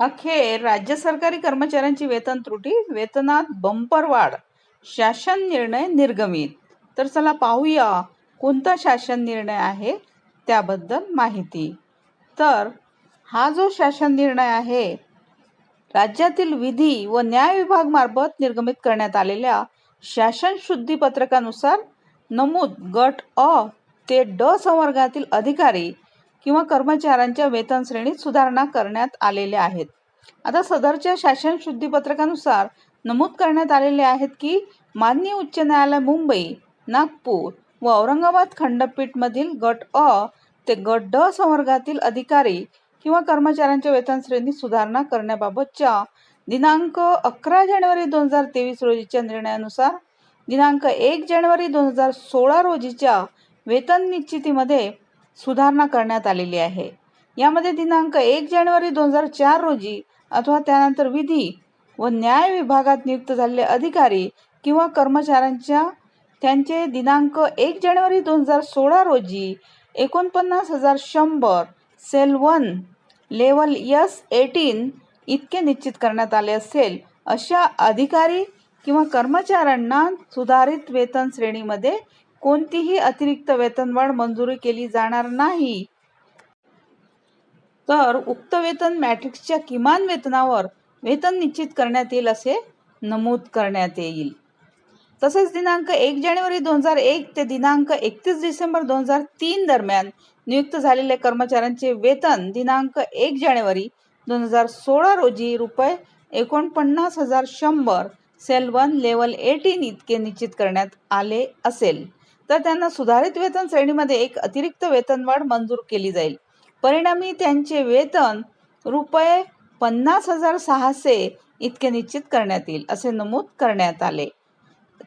अखेर राज्य सरकारी कर्मचाऱ्यांची वेतन त्रुटी वेतनात बंपर वाढ शासन निर्णय निर्गमित. तर चला पाहूया कोणता शासन निर्णय आहे त्याबद्दल माहिती. तर हा जो शासन निर्णय आहे राज्यातील विधी व न्याय विभाग मार्फत निर्गमित करण्यात आलेल्या शासन शुद्धी पत्रकानुसार नमूद गट अ ते ड संवर्गातील अधिकारी किंवा कर्मचाऱ्यांच्या वेतन श्रेणीत सुधारणा करण्यात आलेल्या आहेत. आता सदरच्या शासन शुद्धीपत्रकानुसार नमूद करण्यात आलेले आहेत की मान्य उच्च न्यायालय मुंबई नागपूर व औरंगाबाद खंडपीठमधील गट अ ते गट ड संवर्गातील अधिकारी किंवा कर्मचाऱ्यांच्या वेतन श्रेणीत सुधारणा करण्याबाबतच्या दिनांक अकरा जानेवारी दोन हजार तेवीस रोजीच्या निर्णयानुसार दिनांक एक जानेवारी दोन हजार सोळा रोजीच्या वेतन निश्चितीमध्ये सुधारणा करण्यात आलेली आहे. यामध्ये दिनांक एक जानेवारी दोन हजार चार रोजी अथवा त्यानंतर विधी व न्याय विभागात नियुक्त झालेले अधिकारी किंवा कर्मचाऱ्यांच्या त्यांचे दिनांक एक जानेवारी दोन हजार सोळा रोजी एकोणपन्नास हजार शंभर sale one level yes eighteen इतके निश्चित करण्यात आले असेल अशा अधिकारी किंवा कर्मचाऱ्यांना सुधारित वेतन श्रेणीमध्ये कोणतीही अतिरिक्त वेतनवाढ मंजुरी केली जाणार नाही. तर उक्त वेतन मॅट्रिक्सच्या किमान वेतनावर वेतन निश्चित करण्यात येईल असे नमूद करण्यात येईल. तसेच दिनांक एक जानेवारी दोन हजार एक ते दिनांक एकतीस डिसेंबर दोन हजार तीन दरम्यान नियुक्त झालेल्या कर्मचाऱ्यांचे वेतन दिनांक एक जानेवारी दोन हजार सोळा रोजी रुपये एकोणपन्नास हजार शंभर सेल वन लेवल एटीन इतके निश्चित करण्यात आले असेल. तर त्यांना सुधारित वेतन श्रेणीमध्ये एक अतिरिक्त वेतनवाढ मंजूर केली जाईल. परिणामी त्यांचे वेतन रुपये पन्नास हजार सहाशे इतके निश्चित करण्यात येईल असे नमूद करण्यात आले.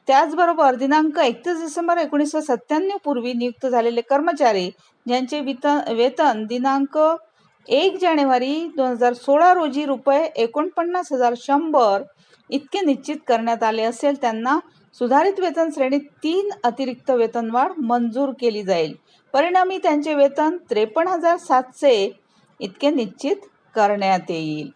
त्याचबरोबर दिनांक एकतीस डिसेंबर एकोणीसशे सत्त्याण्णव पूर्वी नियुक्त झालेले कर्मचारी ज्यांचे वितन वेतन दिनांक एक जानेवारी दोन हजार सोळा रोजी रुपये एकोणपन्नास हजार शंभर इतके निश्चित करण्यात आले असेल त्यांना सुधारित वेतन श्रेणीत तीन अतिरिक्त वेतनवाढ मंजूर केली जाईल. परिणामी त्यांचे वेतन त्रेपन्न हजार सातशे इतके निश्चित करण्यात येईल.